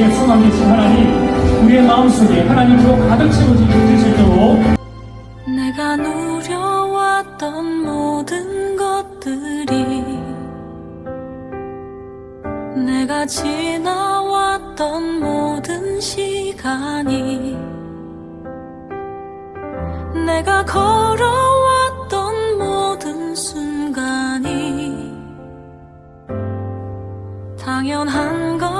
우리의 소망이신 하나님, 우리의 마음속에 하나님으로 가득 채워지게 되실도록. 내가 누려왔던 모든 것들이 내가 지나왔던 모든 시간이 내가 걸어왔던 모든 순간이 당연한 것